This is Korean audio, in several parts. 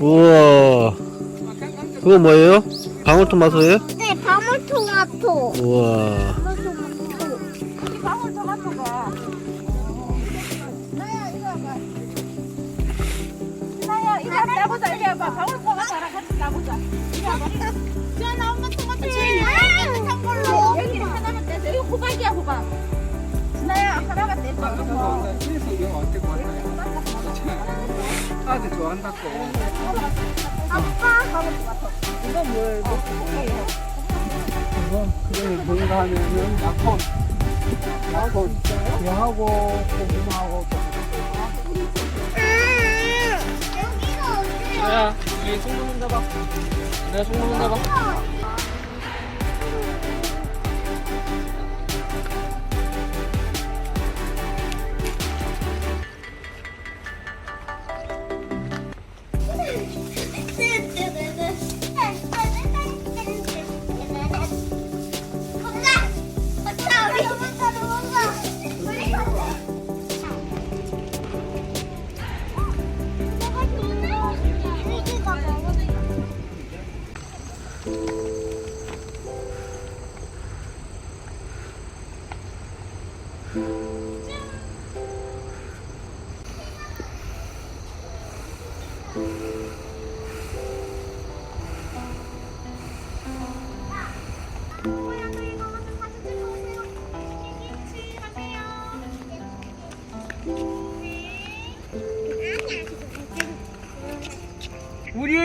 우와. 그거 뭐예요? 방울토마토예요? 네, 방울토마토. 우와. 방울토마토. 이 방울토마토가 나야, 이거 봐. 나야 이거 한번 따보자 이리 와봐 방울토마토랑 같이 따보자 이리 와봐 지연아 엄마 토마토 제일 깨끗한 걸로. 여기 하나만 떼서 이거 호박이야 호박 나야 하나만 떼서 아들 좋아한다고. 아빠. 이거 뭘 먹고 이거 그래 뭔가 하면은 약혼, 약혼, 배하고 고구마하고 또. 음, 여기가 어디야? 야, 이 송문 잡아. 내가 송문 잡아. 우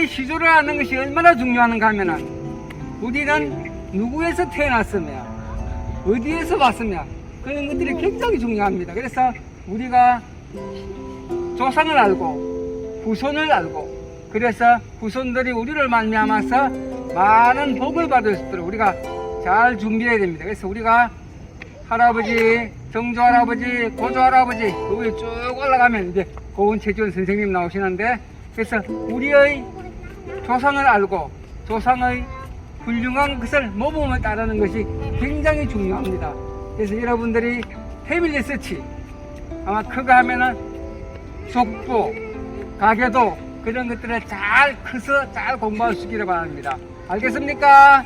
시조를 아는 것이 얼마나 중요한가 하면은 우리는 누구에서 태어났으며 어디에서 왔으며 그런 것들이 굉장히 중요합니다. 그래서 우리가 조상을 알고 후손을 알고 그래서 후손들이 우리를 말미암아서 많은 복을 받을 수 있도록 우리가 잘 준비해야 됩니다. 그래서 우리가 할아버지, 정조 할아버지, 고조 할아버지 그 위에 쭉 올라가면 이제 고은 최지원 선생님 나오시는데 그래서 우리의 조상을 알고 조상의 훌륭한 것을 모범을 따르는 것이 굉장히 중요합니다. 그래서 여러분들이 패밀리 서치 아마 그거 하면은 속보, 가계도 그런 것들을 잘 커서 잘 공부할 수 있기를 바랍니다. 알겠습니까?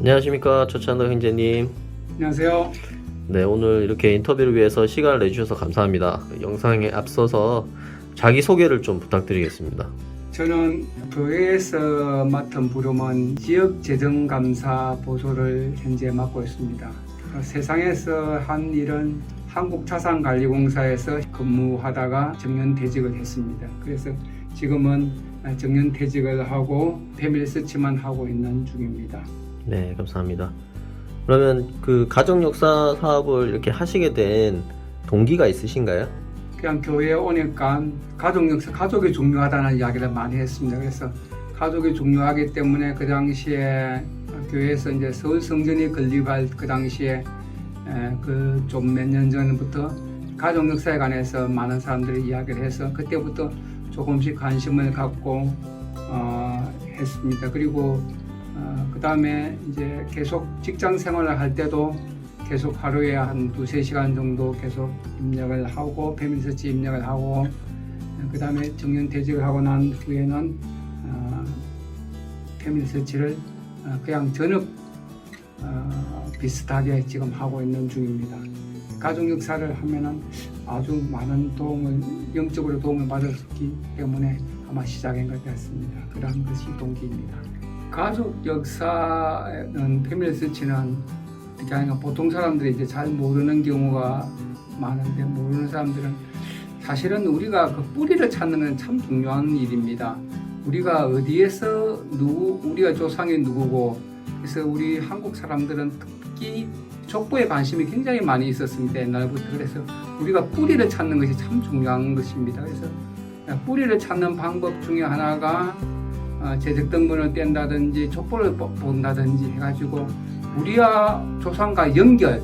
안녕하십니까. 저찬도 형제님. 안녕하세요. 네, 오늘 이렇게 인터뷰를 위해서 시간을 내주셔서 감사합니다. 영상에 앞서서 자기소개를 좀 부탁드리겠습니다. 저는 교회에서 맡은 부름은 지역재정감사 보조를 현재 맡고 있습니다. 어, 세상에서 한 일은 한국자산관리공사에서 근무하다가 정년퇴직을 했습니다. 그래서 지금은 정년퇴직을 하고 패밀리 서치만 하고 있는 중입니다. 네, 감사합니다. 그러면 그 가정 역사 사업을 이렇게 하시게 된 동기가 있으신가요? 그냥 교회에 오니까 가족 역사, 가족이 중요하다는 이야기를 많이 했습니다. 그래서 가족이 중요하기 때문에 그 당시에 교회에서 이제 서울 성전이 건립할 그 당시에 그 좀 몇 년 전부터 가족 역사에 관해서 많은 사람들이 이야기를 해서 그때부터 조금씩 관심을 갖고 어, 했습니다. 그리고 어, 그 다음에 이제 계속 직장 생활을 할 때도 계속 하루에 한 두세 시간 정도 계속 입력을 하고 패밀리서치 입력을 하고 그 다음에 정년퇴직을 하고 난 후에는 어, 패밀리서치를 어, 그냥 전업 어, 비슷하게 지금 하고 있는 중입니다. 가족 역사를 하면은 아주 많은 도움을 영적으로 도움을 받았기 때문에 아마 시작인 것 같습니다. 그런 것이 동기입니다. 가족 역사는 패밀리 서치는 그게 아니라 보통 사람들이 이제 잘 모르는 경우가 많은데 모르는 사람들은 사실은 우리가 그 뿌리를 찾는 건 참 중요한 일입니다. 우리가 어디에서 누구 우리가 조상이 누구고 그래서 우리 한국 사람들은 특히 족보에 관심이 굉장히 많이 있었습니다 옛날부터 그래서 우리가 뿌리를 찾는 것이 참 중요한 것입니다 그래서 뿌리를 찾는 방법 중에 하나가 어, 제적등본을 뗀다든지 보- 본다든지 해가지고 우리와 조상과 연결할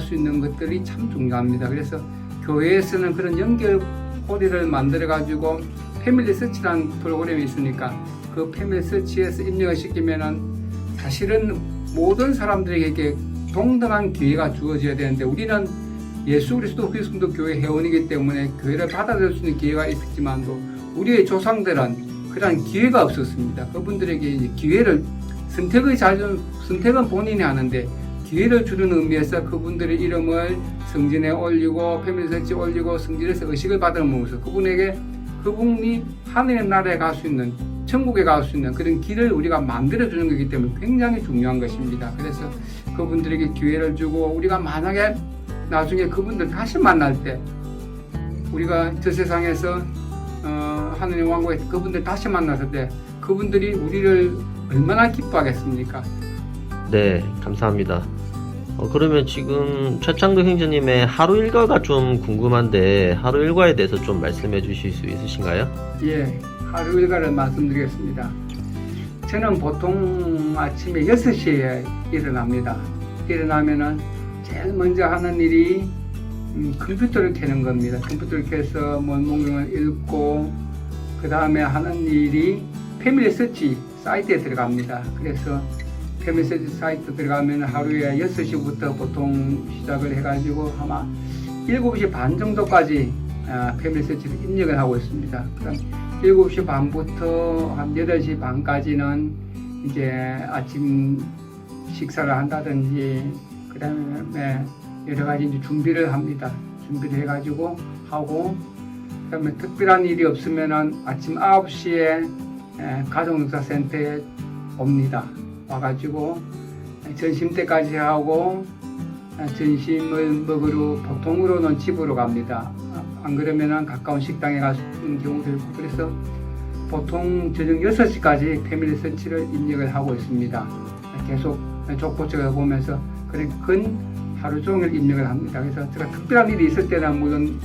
수 있는 것들이 참 중요합니다. 그래서 교회에서는 그런 연결 고리를 만들어 가지고 패밀리 서치라는 프로그램이 있으니까 그 패밀리 서치에서 입력을 시키면은 사실은 모든 사람들에게 동등한 기회가 주어져야 되는데 우리는 예수 그리스도 그리스도 교회 회원이기 때문에 교회를 받아들일 수 있는 기회가 있었지만도 우리의 조상들은 그러한 기회가 없었습니다. 그분들에게 이제 기회를 선택의 자유 선택은 본인이 하는데 기회를 주는 의미에서 그분들의 이름을 성진에 올리고 패밀리 설치 올리고 성진에서 의식을 받으면서 그분에게 그분이 하늘의 나라에 갈 수 있는 천국에 갈 수 있는 그런 길을 우리가 만들어 주는 거기 때문에 굉장히 중요한 것입니다. 그래서 그분들에게 기회를 주고 우리가 만약에 나중에 그분들 다시 만날 때 우리가 저 세상에서 어, 하느님 왕국에 그분들 다시 만났을 때 그분들이 우리를 얼마나 기뻐하겠습니까? 네, 감사합니다. 어, 그러면 지금 최창도 형제님의 하루 일과가 좀 궁금한데 하루 일과에 대해서 좀 말씀해 주실 수 있으신가요? 예, 하루 일과를 말씀드리겠습니다. 저는 보통 아침에 6시에 일어납니다. 일어나면은 제일 먼저 하는 일이 음, 컴퓨터를 켜는 겁니다. 컴퓨터를 켜서 뭐 문경을 읽고 그 다음에 하는 일이 패밀리 서치 사이트에 들어갑니다. 그래서 패밀리 서치 사이트 들어가면 하루에 6시부터 보통 시작을 해가지고 아마 7시 반 정도까지 아, 패밀리 서치를 입력을 하고 있습니다. 그럼 7시 반부터 한 8시 반까지는 이제 아침 식사를 한다든지 그 다음에 여러 가지 이제 준비를 합니다. 준비를 해가지고 하고 그다음에 특별한 일이 없으면은 아침 9시에 가정육사센터에 옵니다. 와가지고 점심 때까지 하고 에, 점심을 먹으러 보통으로는 집으로 갑니다. 아, 안 그러면은 가까운 식당에 가는 경우도 있고 그래서 보통 저녁 6시까지 패밀리 서치를 입력을 하고 있습니다. 계속 족보책을 보면서 그래 근 하루 종일 입력을 합니다. 그래서 제가 특별한 일이 있을 때는 물론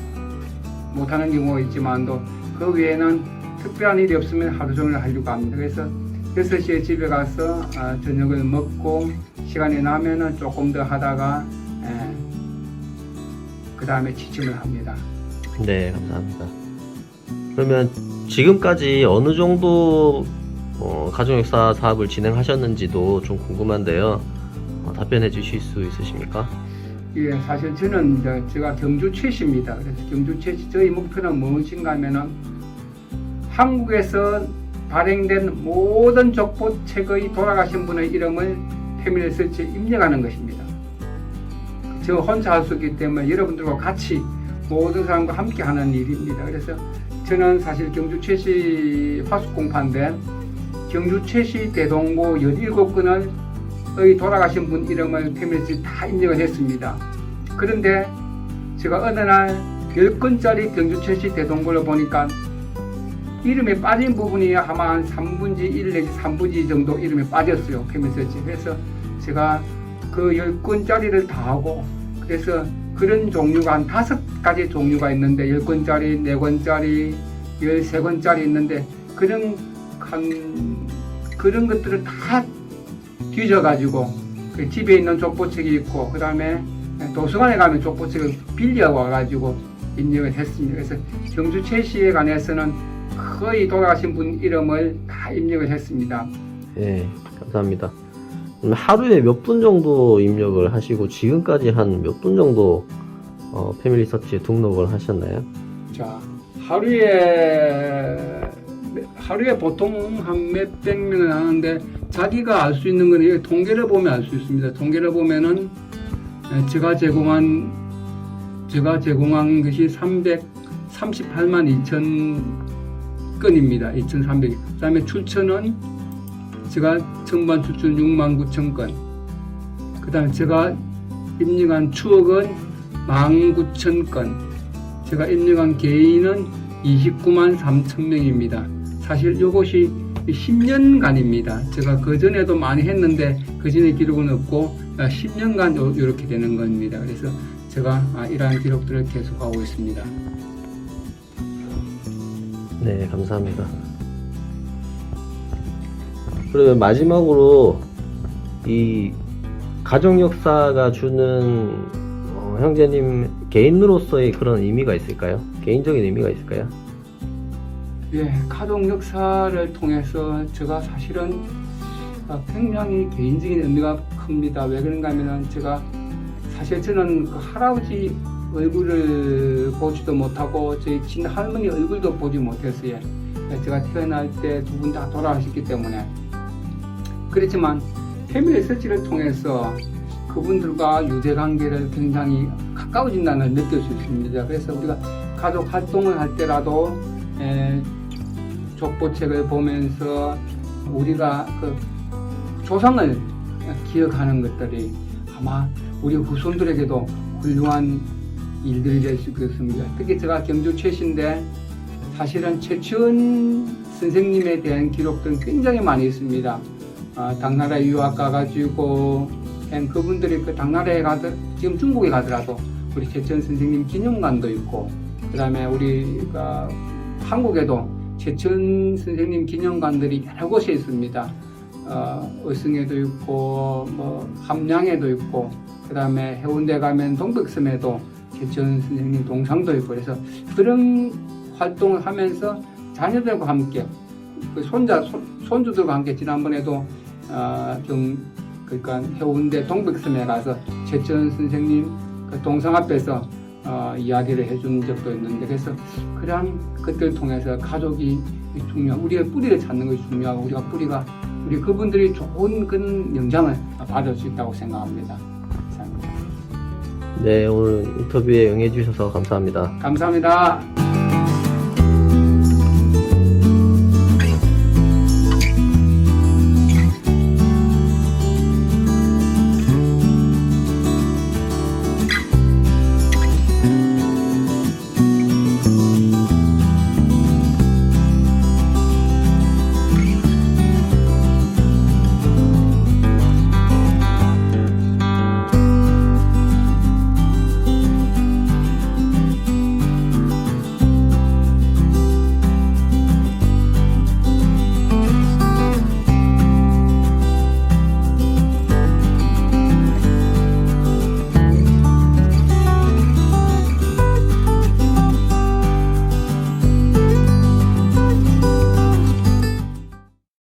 못하는 경우가 있지만도 그 외에는 특별한 일이 없으면 하루 종일 하려고 합니다. 그래서 6시에 집에 가서 아, 저녁을 먹고 시간이 나면은 조금 더 하다가 그 다음에 지침을 합니다. 네, 감사합니다. 그러면 지금까지 어느 정도 어, 가정역사 사업을 진행하셨는지도 좀 궁금한데요. 어, 답변해 주실 수 있으십니까? 예, 사실 저는 이제 제가 경주 최씨입니다. 그래서 경주 최씨 저희 목표는 무엇인가 하면은 한국에서 발행된 모든 족보책의 돌아가신 분의 이름을 패밀리 서치에 입력하는 것입니다. 저 혼자 할수 없기 때문에 여러분들과 같이 모든 사람과 함께 하는 일입니다. 그래서 저는 사실 경주 최씨 화수 공판된 경주 최씨 대동고 17건을 의 돌아가신 분 이름을 패밀리지 다 입력을 했습니다. 그런데 제가 어느 날 10건짜리 경주철시 대동고를 보니까 이름에 빠진 부분이 아마 한 3분지 1 내지 3분지 정도 이름에 빠졌어요. 패밀리지 그래서 제가 그 10건짜리를 다 하고 그래서 그런 종류가 한 다섯 가지 종류가 있는데 10건짜리, 4건짜리, 13건짜리 있는데 그런 한 그런 것들을 다 뒤져가지고 그 집에 있는 족보책이 있고 그 다음에 도서관에 가면 족보책을 빌려 와가지고 입력을 했습니다. 그래서 경주 최씨에 관해서는 거의 돌아가신 분 이름을 다 입력을 했습니다. 네, 감사합니다. 하루에 몇 분 정도 입력을 하시고 지금까지 한 몇 분 정도 어, 패밀리 서치에 등록을 하셨나요? 자 하루에 하루에 보통 한 몇백 명을 하는데 자기가 알 수 있는 건 여기 통계를 보면 알 수 있습니다. 통계를 보면은 에, 제가 제공한 제가 제공한 것이 338만 2천 건입니다. 2,300. 그다음에 출처는 제가 정반 출처는 6만 9천 건. 그다음에 제가 입력한 추억은 1만 9천 건. 제가 입력한 개인은 29만 3천 명입니다. 사실 이것이 10년간입니다. 제가 그 전에도 많이 했는데 그 전에 기록은 없고 10년간 이렇게 되는 겁니다. 그래서 제가 아, 이러한 기록들을 계속하고 있습니다. 네, 감사합니다. 그러면 마지막으로 이 가족 역사가 주는 어, 형제님 개인으로서의 그런 의미가 있을까요? 개인적인 의미가 있을까요? 예, 가족 역사를 통해서 제가 사실은 어, 굉장히 개인적인 의미가 큽니다. 왜 그런가 하면은 제가 사실 저는 그 할아버지 얼굴을 보지도 못하고 저희 친할머니 얼굴도 보지 못했어요. 제가 태어날 때 두 분 다 돌아가셨기 때문에 그렇지만 패밀리 서치를 통해서 그분들과 유대 관계를 굉장히 가까워진다는 걸 느낄 수 있습니다. 그래서 우리가 가족 활동을 할 때라도 에, 족보책을 보면서 우리가 그 조상을 기억하는 것들이 아마 우리 후손들에게도 훌륭한 일들이 될 수 있겠습니다. 특히 제가 경주 최신데 사실은 최치원 선생님에 대한 기록들은 굉장히 많이 있습니다. 아, 당나라에 유학 가가지고 한 그분들이 그 당나라에 가더 지금 중국에 가더라도 우리 최치원 선생님 기념관도 있고 그 다음에 우리가 한국에도 최천 선생님 기념관들이 여러 곳에 있습니다. 어, 의성에도 있고 뭐 함양에도 있고 그 다음에 해운대 가면 동백섬에도 최천 선생님 동상도 있고 그래서 그런 활동을 하면서 자녀들과 함께 그 손자 손, 손주들과 함께 지난번에도 어, 좀 그러니까 해운대 동백섬에 가서 최천 선생님 그 동상 앞에서 어, 이야기를 해준 적도 있는데 그래서 그러한 것들을 통해서 가족이 중요하고 우리의 뿌리를 찾는 것이 중요하고 우리가 뿌리가 우리 그분들이 좋은 그런 영향을 받을 수 있다고 생각합니다. 감사합니다. 네, 오늘 인터뷰에 응해주셔서 감사합니다. 감사합니다.